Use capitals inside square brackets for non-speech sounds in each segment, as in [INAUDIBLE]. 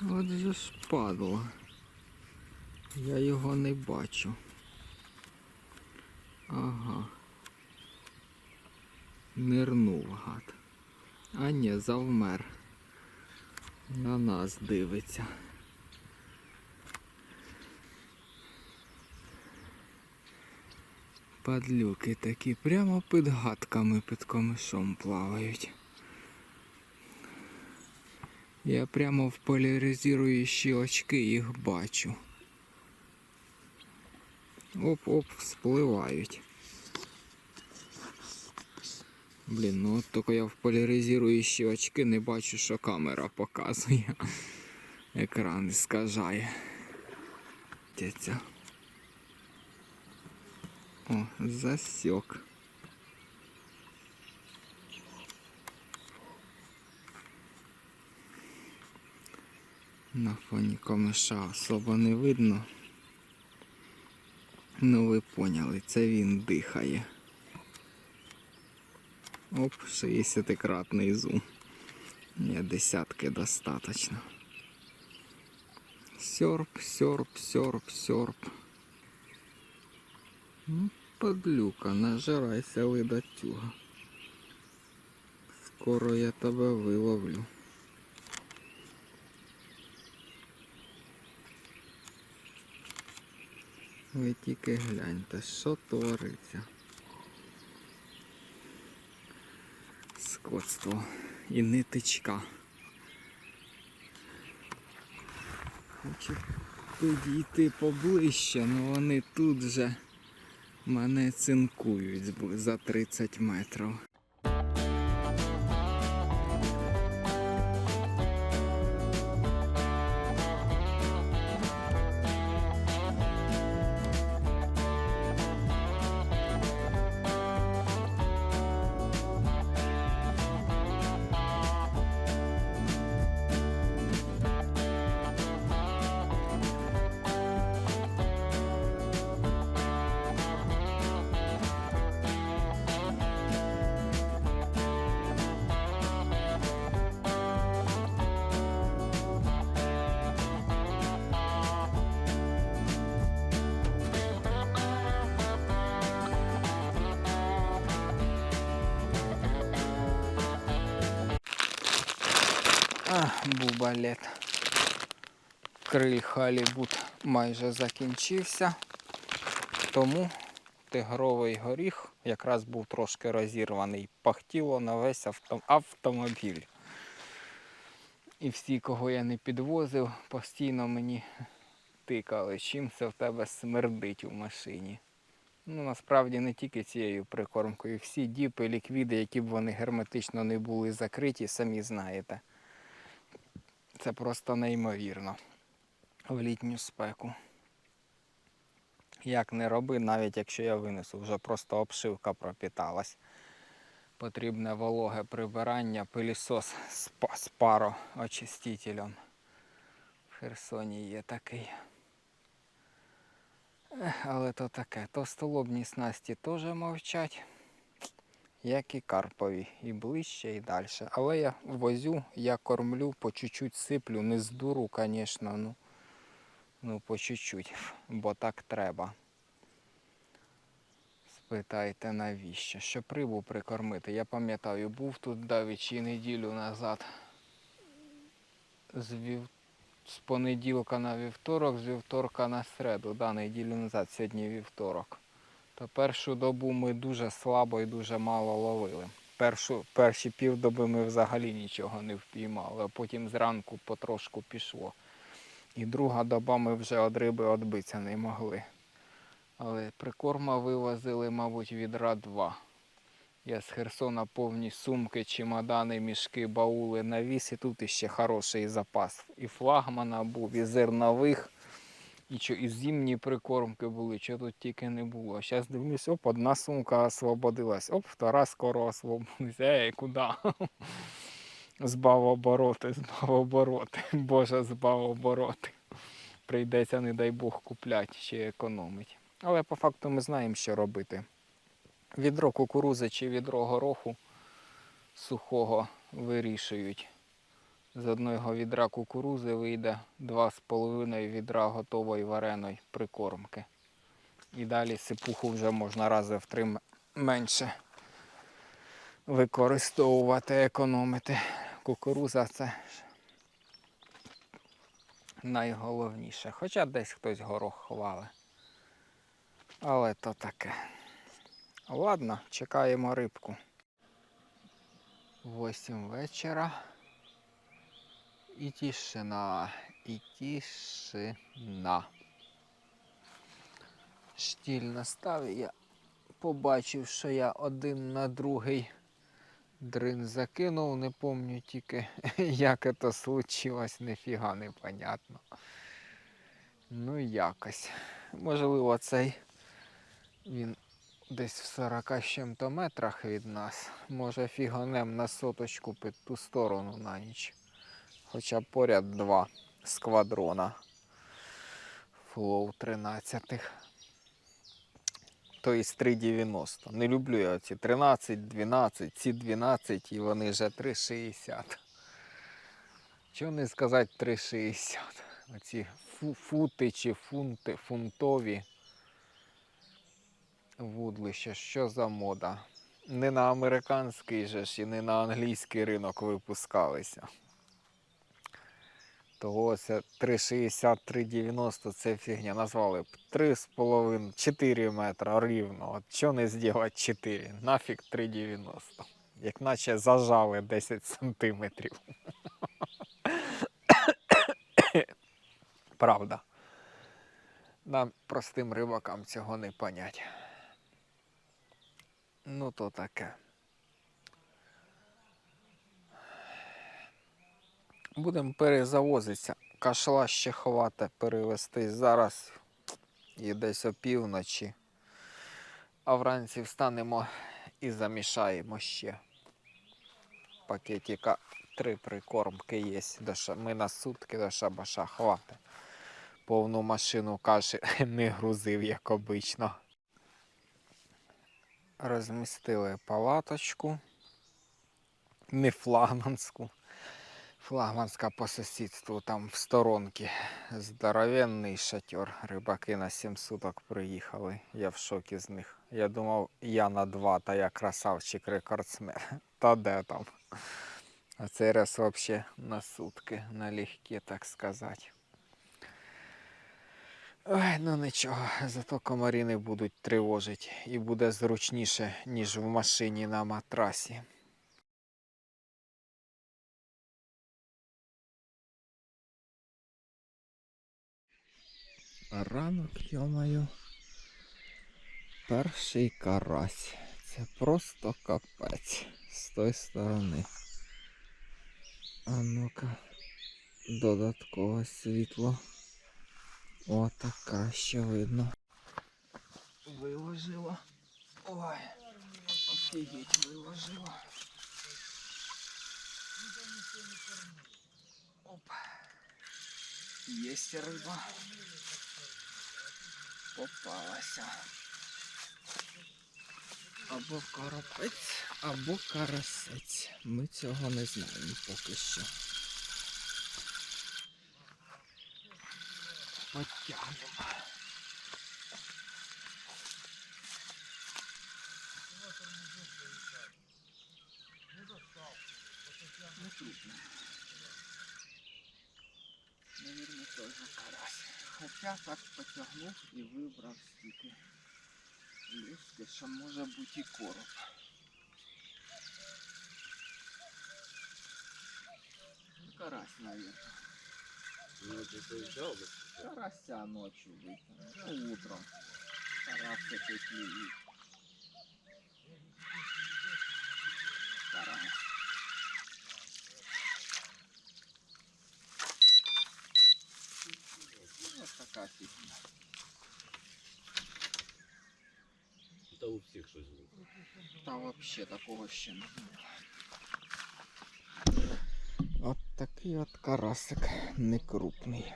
От же ж падло. Я його не бачу. Ага. Нирнув гад. А ні, завмер. На нас дивиться. Падлюки такі прямо під гадками під комишом плавають. Я прямо в поляризуючі очки їх бачу. Оп-оп, спливають. Блін, ну от тільки я в поляризуючі очки не бачу, що камера показує. Екран скажає. О, засек. На фоні комиша особо не видно. Ну ви поняли, це він дихає. Оп, 60-кратний зум. Ні, десятки достаточно. Сьорп, сьорп, сьорп, сьорп. Ну, подлюка, нажирайся ледатюга. Скоро я тебе виловлю. Ви тільки гляньте, що твориться. Скотство і нитичка. Хочу підійти поближче, але вони тут же мене цинкують за 30 метрів. Бубалет. Криль Халібут майже закінчився. Тому тигровий горіх якраз був трошки розірваний. Пахтіло на весь авто- автомобіль. І всі, кого я не підвозив, постійно мені тикали, чим це в тебе смердить у машині. Ну, насправді не тільки цією прикормкою. Всі діпи, ліквіди, які б вони герметично не були закриті, самі знаєте. Це просто неймовірно в літню спеку. Як не роби, навіть якщо я винесу, вже просто обшивка пропіталась. Потрібне вологе прибирання, пилісос з, з пароочистителем. В Херсоні є такий. Але то таке. Товстолобні снасті теж мовчать, як і карпові, і ближче, і далі. Але я возю, я кормлю, по чуть-чуть сиплю, не з дуру, звісно, ну, ну по чуть-чуть, бо так треба. Спитайте навіщо? Щоб рибу прикормити. Я пам'ятаю, був тут давічі неділю назад. З, вів... з понеділка на вівторок, з вівторка на середу. Да, неділю назад, сьогодні вівторок. То першу добу ми дуже слабо і дуже мало ловили. Першу, перші півдоби ми взагалі нічого не впіймали, а потім зранку потрошку пішло. І друга доба ми вже від риби відбитися не могли. Але прикорма вивозили, мабуть, відра два. Я з Херсона повні сумки, чемодани, мішки, баули навіз, і тут іще хороший запас. І флагмана був, і зернових, і, що, і зимні прикормки були, що тут тільки не було. Зараз дивлюсь, оп, одна сумка освободилась, оп, втора скоро освободилась. Ей, куди? Збав обороти, збав обороти. Боже, збав обороти. Прийдеться, не дай Бог, купляти чи економить. Але по факту ми знаємо, що робити. Відро кукурузи чи відро гороху сухого вирішують З одного відра кукурузи вийде 2,5 відра готової вареної прикормки. І далі сипуху вже можна рази в три менше використовувати, економити. Кукуруза це найголовніше. Хоча десь хтось горох хвалить. Але то таке. Ладно, чекаємо рибку. 8 вечора. І тишина, і тишина. Штіль настав, і я побачив, що я один на другий дрин закинув, не пам'ятаю тільки, [LAUGHS] як це случилось, ніфіга не понятно. Ну якось. Можливо, цей він десь в 40 з чим-то метрах від нас. Може фіганем на соточку під ту сторону на ніч. Хоча поряд два сквадрона. Флоу 13. То із 3,90. Не люблю я ці 13, 12, ці 12 і вони вже 3,60. Чого не сказати 3,60? Оці фути чи фунти, фунтові вудлища. Що за мода? Не на американський же ж і не на англійський ринок випускалися. Того це 3,60-3,90 це фігня. Назвали б 3,5-4 метра рівно. От що не зробити 4? Нафіг 3,90. Як наче зажали 10 сантиметрів. Правда. Нам простим рибакам цього не понять. Ну то таке. Будемо перезавозитися. Кашла ще хвата перевезти зараз і десь опівночі. А вранці встанемо і замішаємо ще. Пакетика три прикормки є. Ми на сутки до шабаша хватить. Повну машину каші [LAUGHS] не грузив, як обично. Розмістили палаточку. Не флагманську. Флагманська по сусідству там в сторонці. Здоровенний шатер. Рибаки на 7 суток приїхали. Я в шокі з них. Я думав, я на два, та я красавчик рекордсмен. [LAUGHS] Та де там? А цей раз взагалі на сутки, налегке, так сказати. Ой, ну нічого, зато комарі не будуть тривожити і буде зручніше, ніж в машині на матрасі. Ранок, йомаю. Перший карась. Це просто капець з тої сторони. А ну-ка, додаткове світло. О, так краще видно. Виложила. Ой, офігеть виложила. Оп. Есть риба. Попалася. Або коропець, або карасець. Ми цього не знаємо поки що. Потягнемо. Не крупне. Наверное, тоже карась. Хоча так потягнув і вибрав стільки ліски, що може бути і короб. Ну, карась, наверное. Ну, ты поезжал бы? Карася ночью вытянул. Ну, утром. Карася такие. Карась. Та у всіх щось було. Та вообще такого ще не було. От такий от карасик некрупний.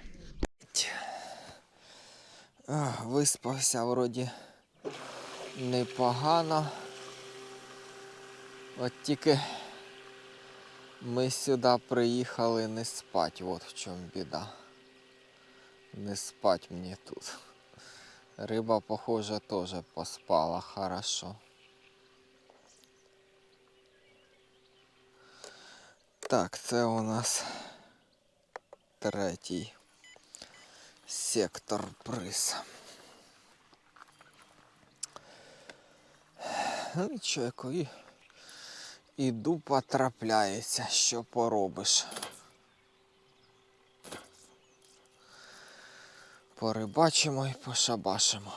Виспався вроді непогано. От тільки Ми сюди приїхали не спать, от в чому біда. Не спать мені тут. Риба, похоже, теж поспала хорошо. Так, це у нас третій сектор приз. Ну нічого, якої. Іду потрапляється, що поробиш. Порибачимо і пошабашимо.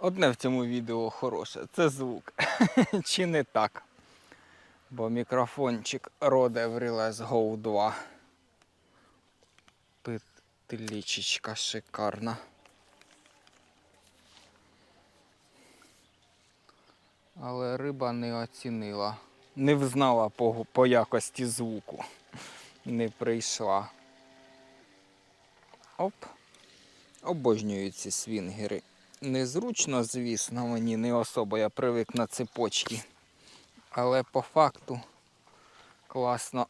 Одне в цьому відео хороше це звук. [LAUGHS] Чи не так? Бо мікрофончик Rode Врілес Go 2. Петлічечка шикарна. Але риба не оцінила. Не взнала по, по якості звуку. Не прийшла. Оп. Обожнюю ці свінгери. Незручно, звісно, мені не особо я привик на цепочки. Але по факту класно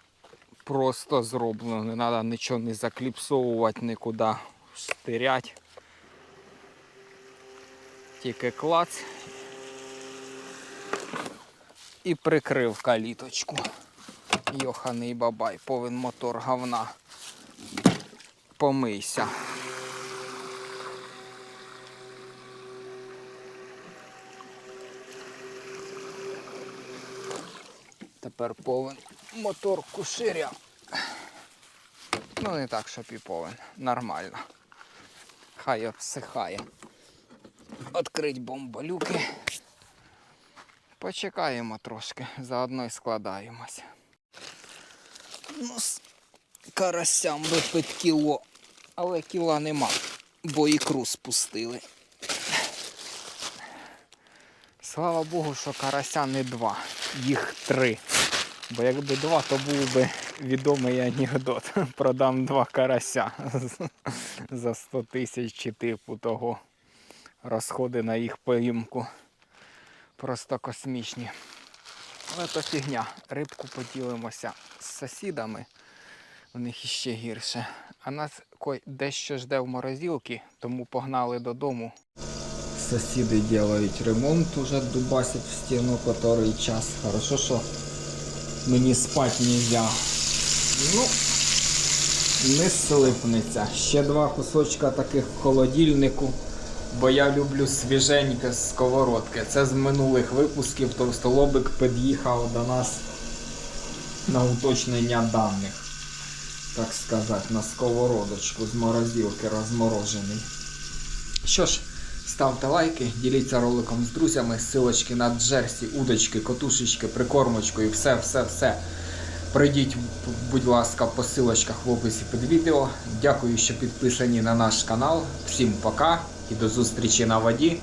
просто зроблено. Не треба нічого не закліпсовувати, нікуди штирять. Тільки клац і прикрив каліточку. Йоханий бабай, повен мотор говна. Помийся. Тепер повен мотор куширя. Ну не так, щоб і повен. Нормально. Хай обсихає. Открить бомболюки. Почекаємо трошки, заодно й складаємося. Ну, карасям би під кіло, але кіла нема, бо ікру спустили. Слава Богу, що карася не два, їх три. Бо якби два, то був би відомий анекдот. [LAUGHS] Продам два карася [LAUGHS] за 100 тисяч чи типу того. Розходи на їх поїмку. Просто космічні. Але то фігня. Рибку поділимося з сусідами. У них іще гірше. А нас кой дещо жде в морозилці, тому погнали додому. Сусіди роблять ремонт, уже дубасять в стіну котрий час. Хорошо, що мені спати нельзя. Ну, не слипнеться. Ще два кусочка таких в холодильнику. Бо я люблю свіженьке з сковородки. Це з минулих випусків товстолобик під'їхав до нас на уточнення даних. Так сказати, на сковородочку з морозилки розморожений. Що ж, ставте лайки, діліться роликом з друзями, ссылочки на джерсі, удочки, котушечки, прикормочку і все, все, все. Пройдіть, будь ласка, по ссылочках в описі під відео. Дякую, що підписані на наш канал. Всім пока і до зустрічі на воді.